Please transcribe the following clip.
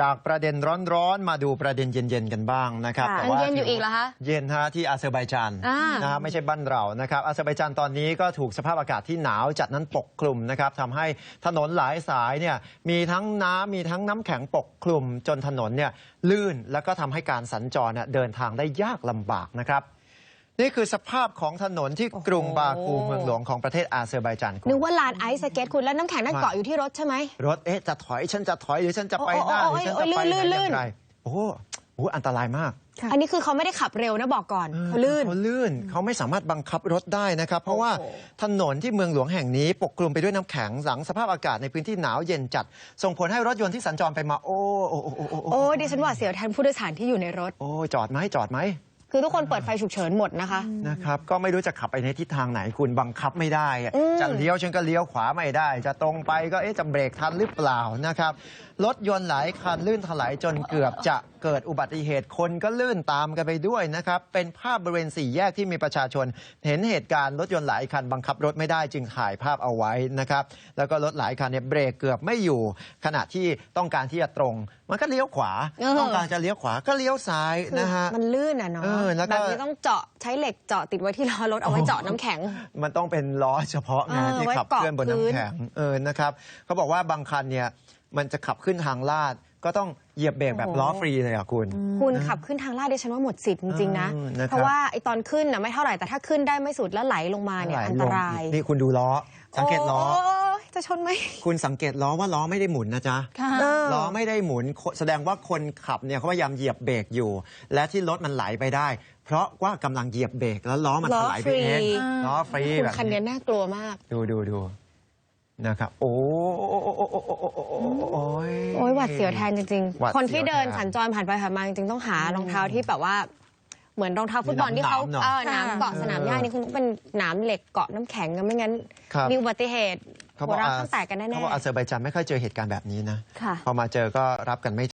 จากประเด็นร้อนๆ มาดูประเด็นเย็น ๆ กันบ้างนะครับค่ะแต่ยังว่าเย็นอยู่อีกเหรอคะเย็นฮะที่อาเซอร์ไบจานอ่านนะฮะไม่ใช่บ้านเรานะครับอาเซอร์ไบจานตอนนี้ก็ถูกสภาพอากาศที่หนาวจัดนั้นปกคลุมนะครับทำให้ถนนหลายสายเนี่ยมีทั้งน้ำมีทั้งน้ำแข็งปกคลุม จนถนนเนี่ยลื่นแล้วก็ทำให้การสัญจรเนี่ยเดินทางได้ยากลำบากนะครับ นี่คือสภาพของถนนที่กรุงบากูเมืองหลวงของประเทศอาเซอร์ไบจานคุณนึกว่าลานไอซ์สเก็ตคุณแล้วน้ำแข็งนั่นว่าเกาะอยู่ที่รถใช่ไหมรถเอ๊ะจะถอยฉันจะถอยหรือฉันจะไปหน้าโอ้หโอ้รือฉันโอ้จะไปลื่นไหนลื่นอย่างไรโอ้โหโอ้โหอันตรายมาก อันนี้คือเขาไม่ได้ขับเร็วนะบอกก่อนเขาลื่นเขาลื่นเขาไม่สามารถบังคับรถได้นะครับ เพราะว่าโอ้โหถนนที่เมืองหลวงแห่งนี้ ปกคลุมไปด้วยน้ำแข็งหลังสภาพอากาศในพื้นที่หนาวเย็นจัด ส่งผลให้รถยนต์ที่สัญจรไปมา โอ้โอ้โอ้โอ้โอ้โอ้ดิฉันหว่าดเสียวแทนผู้โดยสารที่อยู่ในรถ โอ้จอดไหมจอดไหม คือทุกคนเปิดไฟฉุกเฉินหมดนะคะ นะครับก็ไม่รู้จะขับไปในทิศทางไหนคุณบังคับไม่ได้อะอืม จะเลี้ยวฉันก็เลี้ยวขวาไม่ได้ จะตรงไปก็เอ๊ะจะเบรกทันหรือเปล่านะครับรถยนต์หลายคันลื่นถลายจนเกือบจะเกิดอุบัติเหตุคนก็ลื่นตามกันไปด้วยนะครับเป็นภาพบริเวณสี่แยกที่มีประชาชน เห็นเหตุการณ์รถยนต์หลายคันบังคับรถไม่ได้จึงถ่ายภาพเอาไว้นะครับแล้วก็รถหลายคันเนี่ยเบรกเกือบไม่อยู่ ขณะที่ต้องการที่จะตรง มันก็เลี้ยวขวาเออต้องการจะเลี้ยวขวาก็เลี้ยวซ้ายนะฮะมันลื่นอะเนาะเออแล้วก็แบบนี้ต้องเจาะใช้เหล็กเจาะติดไว้ที่ล้อรถเอาไว้เจาะน้ำแข็ง มันต้องเป็นล้อเฉพาะไงเออที่ไว้ขับเกาะเคลื่อนบนพื้นน้ำแข็งเออนะครับเขาบอกว่าบางคันเนี่ยมันจะขับขึ้นทางลาดก็ต้องเหยียบเบรกแบบล้อฟรีเลยอะคุณ คุณขับขึ้นทางลาดดิฉันว่าหมดสิทธิ์จริงๆนะเออนะครับเพราะว่าไอตอนขึ้นน่ะไม่เท่าไหร่แต่ถ้าขึ้นได้ไม่สุดแล้วไหลลงมาเนี่ยไหลอันลตงราย นี่คุณดูล้อ สังเกตล้อโยจะชนไหม คุณสังเกตล้อว่าล้อไม่ได้หมุนนะจ๊ะเออ ล้อไม่ได้หมุนแสดงว่าคนขับเนี่ยเขาพยายามเหยียบเบรกอยู่ และที่รถมันไหลไปได้ เพราะว่ากำลังเหยียบเบรกแล้วล้อมันถลายไปเองล้อฟรีแบบคันนี้น่ากลัวมาก ดูดูดูนะครับโอ้ยโหวัดเสียวแทนจริง ๆ คนที่เดินสัญจรผ่านไปผ่านมาจริงๆต้องหารองเท้าที่แบบว่าเหมือนรองเท้าฟุตบอลที่เขาเออน้ำเกาะสนามหญ้านี่คุณต้องเป็นหนามเหล็กเกาะน้ำแข็งกันไม่งั้น มีอุบัติเหตุ เขาบหัอวกเราะอาข้างแตกกันแน่เขาบอกอาเซอร์ไบจานไม่ค่อยเจอเหตุการณ์แบบนี้นะๆค่ะพอมาเจอก็รับกันไม่